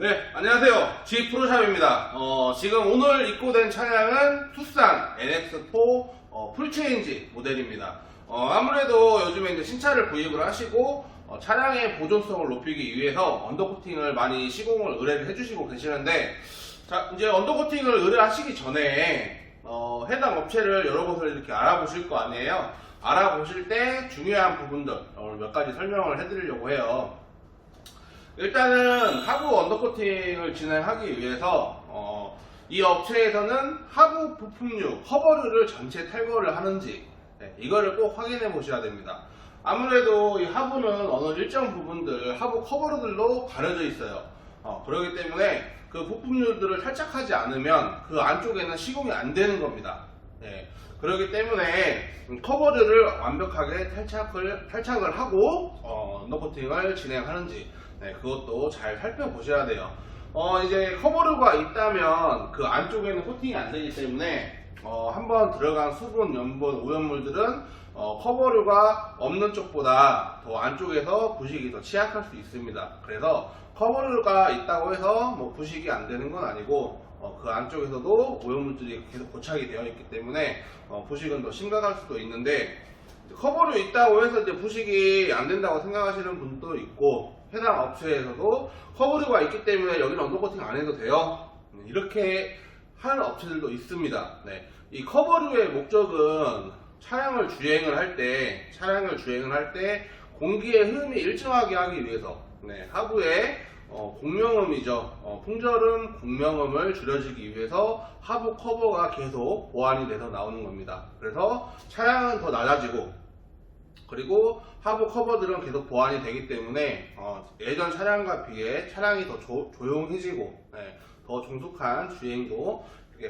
네, 안녕하세요. G 프로샵입니다. 어, 지금 오늘 입고 된 차량은 투싼 NX4 어, 풀체인지 모델입니다. 어, 아무래도 요즘에 이제 신차를 구입을 하시고 어, 차량의 보존성을 높이기 위해서 언더코팅을 많이 시공을 의뢰를 해주시고 계시는데 자, 이제 언더코팅을 의뢰하시기 전에 어, 해당 업체를 여러 곳을 이렇게 알아보실 거 아니에요. 알아보실 때 중요한 부분들 오늘 몇 가지 설명을 해드리려고 해요. 일단은 하부 언더코팅을 진행하기 위해서 어, 이 업체에서는 하부 부품류 커버류를 전체 탈거를 하는지 네, 이거를 꼭 확인해 보셔야 됩니다. 아무래도 이 하부는 어느 일정 부분들 하부 커버류들로 가려져 있어요. 어, 그렇기 때문에 그 부품류들을 탈착하지 않으면 그 안쪽에는 시공이 안 되는 겁니다. 네, 그렇기 때문에 커버류를 완벽하게 탈착을 탈착을 하고 어, 언더코팅을 진행하는지 네, 그것도 잘 살펴보셔야 돼요. 어, 이제 커버류가 있다면 그 안쪽에는 코팅이 안 되기 때문에 어, 한번 들어간 수분, 염분, 오염물들은 어, 커버류가 없는 쪽보다 더 안쪽에서 부식이 더 취약할 수 있습니다. 그래서 커버류가 있다고 해서 뭐 부식이 안 되는 건 아니고 어, 그 안쪽에서도 오염물들이 계속 고착이 되어 있기 때문에 어, 부식은 더 심각할 수도 있는데 커버류 있다고 해서 이제 부식이 안 된다고 생각하시는 분도 있고 해당 업체에서도 커버류가 있기 때문에 여기는 언더코팅 안 해도 돼요 음, 이렇게 하는 업체들도 있습니다 네. 이 커버류의 목적은 차량을 주행을 할 때 차량을 주행을 할 때 공기의 흐름이 일정하게 하기 위해서 네, 하부에 어, 공명음이죠. 어, 풍절음, 공명음을 줄여주기 위해서 하부 커버가 계속 보완이 돼서 나오는 겁니다. 그래서 차량은 더 낮아지고 그리고 하부 커버들은 계속 보완이 되기 때문에 어, 예전 차량과 비해 차량이 더 조, 용해지고 더 종속한 주행도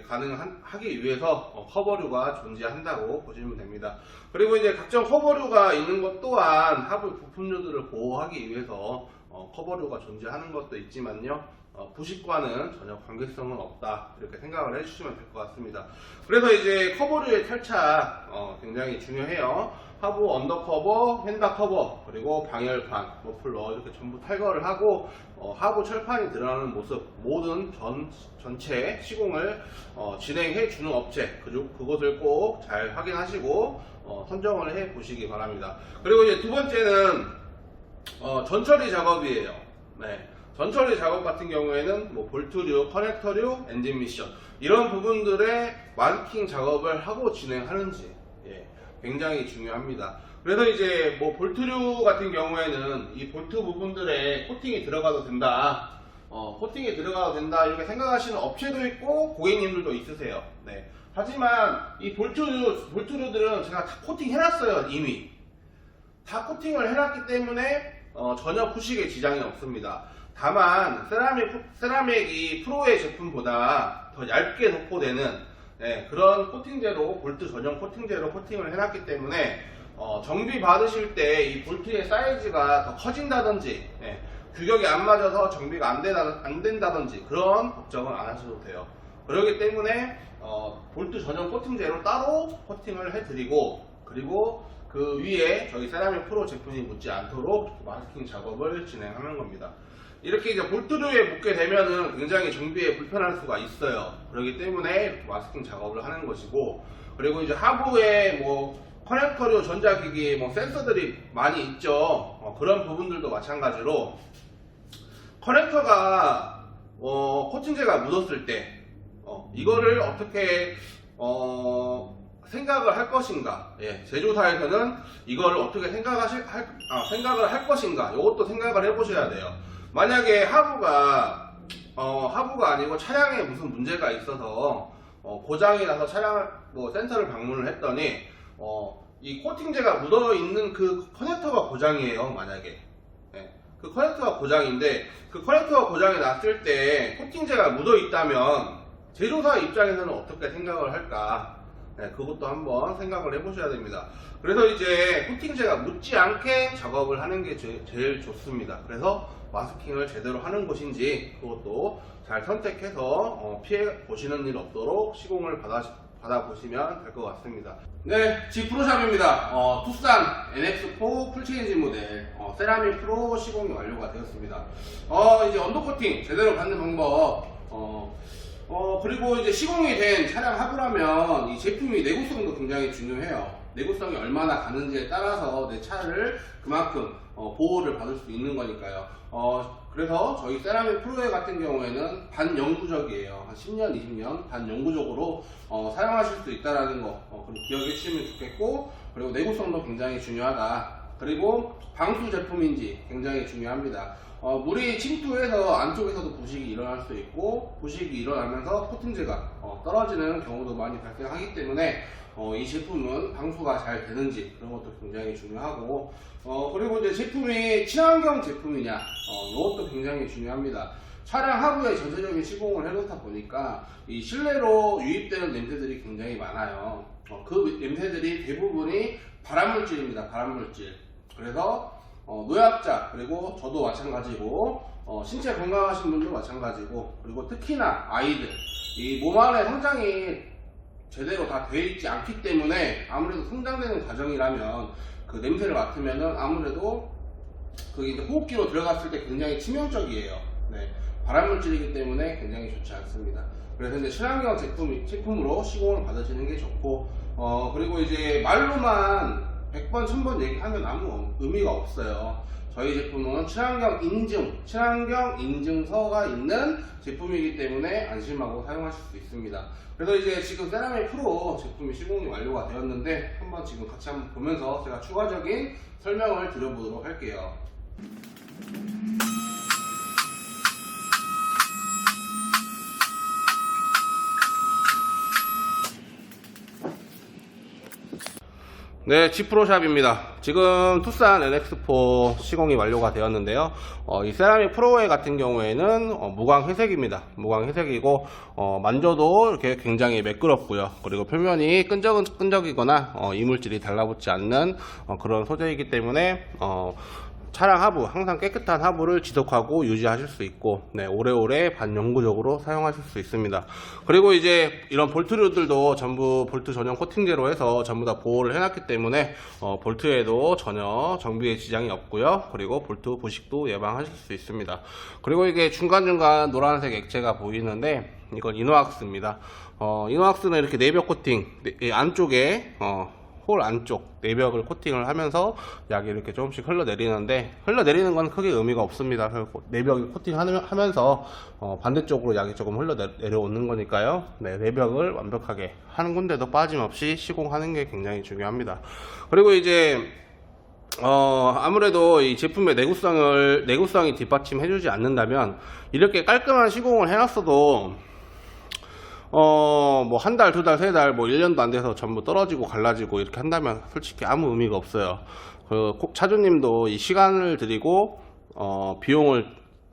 가능하기 위해서 어, 커버류가 존재한다고 보시면 됩니다. 그리고 이제 각종 커버류가 있는 것 또한 하부 부품류들을 보호하기 위해서 어, 커버류가 존재하는 것도 있지만요. 어, 부식과는 전혀 관계성은 없다 이렇게 생각을 해주시면 될 것 같습니다. 그래서 이제 커버류의 탈착 어, 굉장히 중요해요. 하부 언더커버, 핸다 커버, 그리고 방열판, 머플러 이렇게 전부 탈거를 하고 어, 하부 철판이 드러나는 모습 모든 전 전체 시공을 어, 진행해 주는 업체 그, 그것을 꼭 잘 확인하시고 어, 선정을 해 보시기 바랍니다. 그리고 이제 두 번째는 어, 전처리 작업이에요. 네. 전처리 작업 같은 경우에는 뭐 볼트류, 커넥터류, 엔진 미션 이런 부분들의 마르킹 작업을 하고 진행하는지 예, 굉장히 중요합니다. 그래서 이제 뭐 볼트류 같은 경우에는 이 볼트 부분들에 코팅이 들어가도 된다. 어, 코팅이 들어가도 된다 이렇게 생각하시는 업체도 있고 고객님들도 있으세요. 네. 하지만 이 볼트류, 볼트류들은 제가 다 코팅 해놨어요 이미. 다 코팅을 해놨기 때문에 어, 전혀 부식에 지장이 없습니다. 다만 세라믹, 세라믹 이 프로의 제품보다 더 얇게 도포되는 네, 그런 코팅제로 볼트 전용 코팅제로 코팅을 해놨기 때문에 어, 정비 받으실 때 이 볼트의 사이즈가 더 커진다든지 네, 규격이 안 맞아서 정비가 안, 되다, 안 된다든지 그런 걱정은 안 하셔도 돼요. 그렇기 때문에 어, 볼트 전용 코팅제로 따로 코팅을 해드리고 그리고 그 위에 저희 세라믹 프로 제품이 묻지 않도록 마스킹 작업을 진행하는 겁니다. 이렇게 이제 볼트류에 묻게 되면은 굉장히 정비에 불편할 수가 있어요. 그렇기 때문에 마스킹 작업을 하는 것이고, 그리고 이제 하부에 뭐 커넥터류 전자기기 뭐 센서들이 많이 있죠. 어, 그런 부분들도 마찬가지로 커넥터가 어, 코팅제가 묻었을 때 어, 이거를 어떻게 어, 생각을 할 것인가? 예, 제조사에서는 이걸 어떻게 생각하실 할, 아, 생각을 할 것인가? 이것도 생각을 해보셔야 돼요. 만약에 하부가 어, 하부가 아니고 차량에 무슨 문제가 있어서 어, 고장이 나서 차량 뭐 센터를 방문을 했더니 어, 이 코팅제가 묻어 있는 그 커넥터가 고장이에요. 만약에 예, 그 커넥터가 고장인데 그 커넥터가 고장이 났을 때 코팅제가 묻어 있다면 제조사 입장에서는 어떻게 생각을 할까? 네, 그것도 한번 생각을 해보셔야 됩니다. 그래서 이제 코팅제가 묻지 않게 작업을 하는 게 제, 일 좋습니다. 그래서 마스킹을 제대로 하는 곳인지 그것도 잘 선택해서 어, 피해 보시는 일 없도록 시공을 받아, 받아보시면 될 것 같습니다. 네, G 프로샵입니다. 어, 투싼 NX4 풀체인지 모델 어, 세라믹 프로 시공이 완료가 되었습니다. 어, 이제 언더코팅 제대로 받는 방법 어, 어, 그리고 이제 시공이 된 차량 하부라면 이 제품이 내구성도 굉장히 중요해요. 내구성이 얼마나 가는지에 따라서 내 차를 그만큼 어, 보호를 받을 수 있는 거니까요. 어, 그래서 저희 세라믹 프로에 같은 경우에는 반영구적이에요. 한 10년, 20년 반영구적으로 어, 사용하실 수 있다라는 거 어, 그럼 기억해 주시면 좋겠고 그리고 내구성도 굉장히 중요하다. 그리고 방수 제품인지 굉장히 중요합니다. 어, 물이 침투해서 안쪽에서도 부식이 일어날 수 있고 부식이 일어나면서 코팅제가 어, 떨어지는 경우도 많이 발생하기 때문에 어, 이 제품은 방수가 잘 되는지 그런 것도 굉장히 중요하고 어, 그리고 이제 제품이 친환경 제품이냐 어, 이것도 굉장히 중요합니다. 차량 하부에 전체적인 시공을 해놓다 보니까 이 실내로 유입되는 냄새들이 굉장히 많아요. 어, 그 냄새들이 대부분이 발암물질입니다. 발암물질. 그래서 어, 노약자 그리고 저도 마찬가지고 어, 신체 건강하신 분도 마찬가지고 그리고 특히나 아이들 이 몸 안에 성장이 제대로 다 돼 있지 않기 때문에 아무래도 성장되는 과정이라면 그 냄새를 맡으면은 아무래도 그게 이제 호흡기로 들어갔을 때 굉장히 치명적이에요. 네. 발암물질이기 때문에 굉장히 좋지 않습니다. 그래서 이제 친환경 제품, 제품으로 시공을 받으시는 게 좋고, 어, 그리고 이제 말로만 100번, 1000번 얘기하면 아무 의미가 없어요. 저희 제품은 친환경 인증, 친환경 인증서가 있는 제품이기 때문에 안심하고 사용하실 수 있습니다. 그래서 이제 지금 세라믹 프로 제품이 시공이 완료가 되었는데 한번 지금 같이 한번 보면서 제가 추가적인 설명을 드려보도록 할게요. 네, 지프로샵입니다. 지금 투싼 NX4 시공이 완료가 되었는데요. 어, 이 세라믹 프로웨 같은 경우에는 어, 무광 회색입니다. 무광 회색이고 어, 만져도 이렇게 굉장히 매끄럽고요. 그리고 표면이 끈적 끈적이거나 어, 이물질이 달라붙지 않는 어, 그런 소재이기 때문에 어, 차량 하부 항상 깨끗한 하부를 지속하고 유지하실 수 있고 네, 오래오래 반영구적으로 사용하실 수 있습니다. 그리고 이제 이런 볼트류들도 전부 볼트 전용 코팅제로 해서 전부 다 보호를 해놨기 때문에 어, 볼트에도 전혀 정비에 지장이 없고요. 그리고 볼트 부식도 예방하실 수 있습니다. 그리고 이게 중간중간 노란색 액체가 보이는데 이건 이노악스입니다. 어, 이노악스는 이렇게 내벽 코팅 네, 이 안쪽에 어, 홀 안쪽 내벽을 코팅을 하면서 약이 이렇게 조금씩 흘러내리는데 흘러내리는 건 크게 의미가 없습니다. 내벽을 코팅하면서 어, 반대쪽으로 약이 조금 흘러내려오는 거니까요. 네, 내벽을 완벽하게 한 군데도 빠짐없이 시공하는 게 굉장히 중요합니다. 그리고 이제 어, 아무래도 이 제품의 내구성을, 내구성이 뒷받침해주지 않는다면, 이렇게 깔끔한 시공을 해놨어도, 어, 뭐, 한 달, 두 달, 세 달, 뭐, 1년도 안 돼서 전부 떨어지고 갈라지고 이렇게 한다면 솔직히 아무 의미가 없어요. 그, 꼭 차주님도 이 시간을 들이고, 어, 비용을,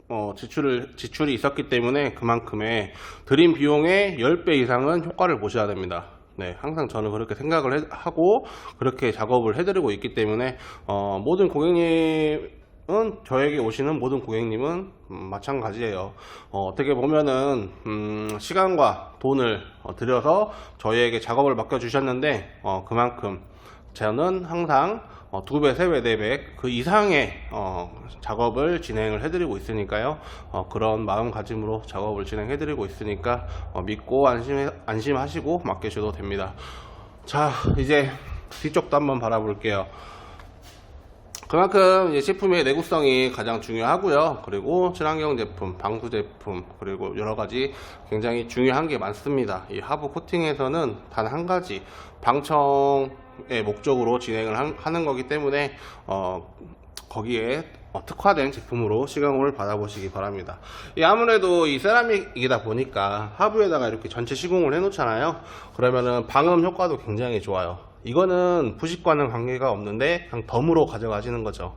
어, 지출을, 지출이 있었기 때문에 그만큼의 들인 비용의 10배 이상은 효과를 보셔야 됩니다. 네, 항상 저는 그렇게 생각을 해- 하고 그렇게 작업을 해드리고 있기 때문에 어, 모든 고객님은 저에게 오시는 모든 고객님은 음, 마찬가지예요. 어, 떻게 보면은 음, 시간과 돈을 어, 들여서 저희에게 작업을 맡겨 주셨는데 어, 그만큼 저는 항상 어, 두 배, 세 배, 네 배 그 이상의 어, 작업을 진행을 해드리고 있으니까요. 어, 그런 마음가짐으로 작업을 진행해드리고 있으니까 어, 믿고 안심 안심하시고 맡기셔도 됩니다. 자, 이제 뒤쪽도 한번 바라볼게요. 그만큼 제품의 내구성이 가장 중요하고요. 그리고 친환경 제품, 방수 제품, 그리고 여러 가지 굉장히 중요한 게 많습니다. 이 하부 코팅에서는 단 한 가지 방청의 목적으로 진행을 한- 하는 거기 때문에 어, 거기에 어, 특화된 제품으로 시공을 받아보시기 바랍니다. 이 아무래도 이 세라믹이다 보니까 하부에다가 이렇게 전체 시공을 해놓잖아요. 그러면은 방음 효과도 굉장히 좋아요. 이거는 부식과는 관계가 없는데 그냥 덤으로 가져가시는 거죠.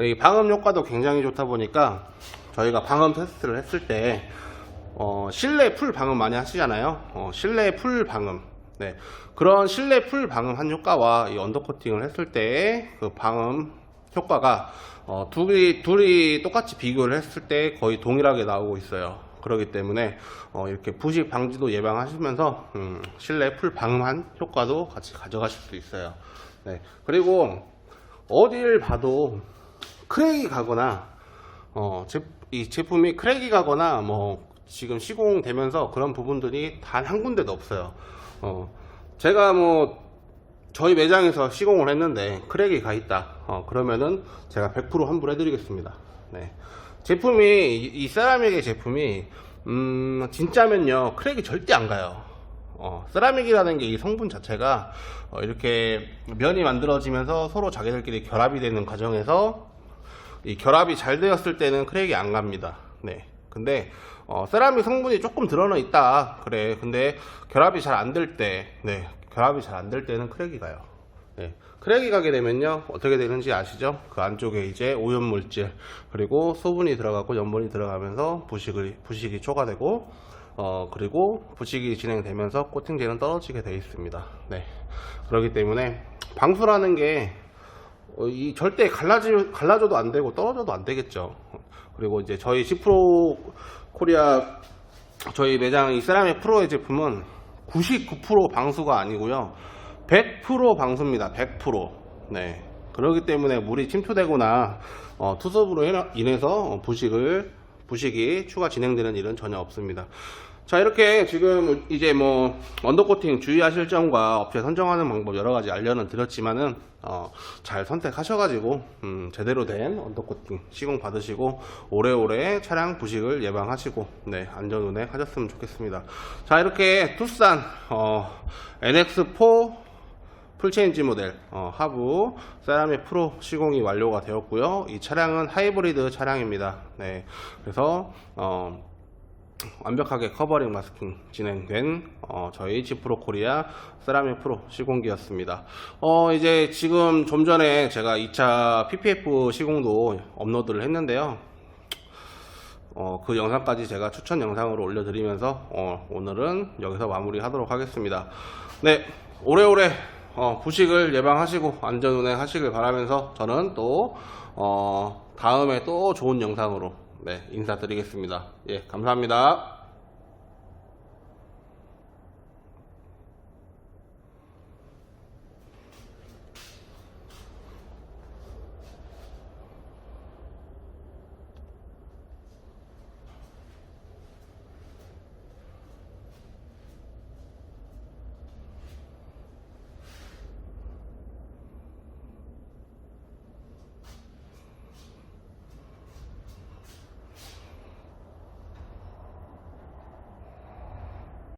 이 방음 효과도 굉장히 좋다 보니까 저희가 방음 테스트를 했을 때 어, 실내 풀 방음 많이 하시잖아요. 어, 실내 풀 방음. 네. 그런 실내 풀 방음한 효과와 이 언더코팅을 했을 때의 그 방음 효과가 어, 둘이, 둘이 똑같이 비교를 했을 때 거의 동일하게 나오고 있어요. 그렇기 때문에 어, 이렇게 부식 방지도 예방하시면서 음, 실내 풀 방한 효과도 같이 가져가실 수 있어요. 네. 그리고 어딜 봐도 크랙이 가거나 어, 제, 이 제품이 크랙이 가거나 뭐 지금 시공되면서 그런 부분들이 단 한 군데도 없어요. 어, 제가 뭐 저희 매장에서 시공을 했는데 크랙이 가 있다. 어, 그러면은 제가 100% 환불해 드리겠습니다. 네. 제품이 이, 이 세라믹의 제품이 음, 진짜면요 크랙이 절대 안 가요. 어, 세라믹이라는 게 이 성분 자체가 어, 이렇게 면이 만들어지면서 서로 자기들끼리 결합이 되는 과정에서 이 결합이 잘 되었을 때는 크랙이 안 갑니다. 네. 근데 어, 세라믹 성분이 조금 드러나 있다. 그래. 근데 결합이 잘 안 될 때, 네. 결합이 잘 안 될 때는 크랙이 가요. 네. 크랙이 가게 되면요. 어떻게 되는지 아시죠? 그 안쪽에 이제 오염 물질 그리고 소분이 들어가고 염분이 들어가면서 부식을 부식이 초과되고 어 그리고 부식이 진행되면서 코팅제는 떨어지게 되어 있습니다. 네. 그렇기 때문에 방수라는 게 어, 이 절대 갈라지, 갈라져도 안 되고 떨어져도 안 되겠죠. 그리고 이제 저희 10프로 코리아 저희 매장 이 세라믹 프로의 제품은 99% 방수가 아니고요. 100% 방수입니다. 100%. 네. 그렇기 때문에 물이 침투되거나 어, 투섭으로 인해서 어, 부식을 부식이 추가 진행되는 일은 전혀 없습니다. 자 이렇게 지금 이제 뭐 언더코팅 주의하실 점과 업체 선정하는 방법 여러 가지 알려는 드렸지만은 어, 잘 선택하셔가지고 음, 제대로 된 언더코팅 시공 받으시고 오래오래 차량 부식을 예방하시고 네 안전 운행 하셨으면 좋겠습니다. 자 이렇게 투싼 어, NX4 풀체인지 모델 어, 하부 세라믹 프로 시공이 완료가 되었고요. 이 차량은 하이브리드 차량입니다. 네, 그래서 어, 완벽하게 커버링 마스킹 진행된 어, 저희 지프로 코리아 세라믹 프로 시공기였습니다. 어, 이제 지금 좀 전에 제가 2차 PPF 시공도 업로드를 했는데요. 어, 그 영상까지 제가 추천 영상으로 올려드리면서 어, 오늘은 여기서 마무리하도록 하겠습니다. 네, 오래오래 어, 부식을 예방하시고 안전 운행하시길 바라면서 저는 또 어, 다음에 또 좋은 영상으로 네, 인사드리겠습니다. 예, 감사합니다.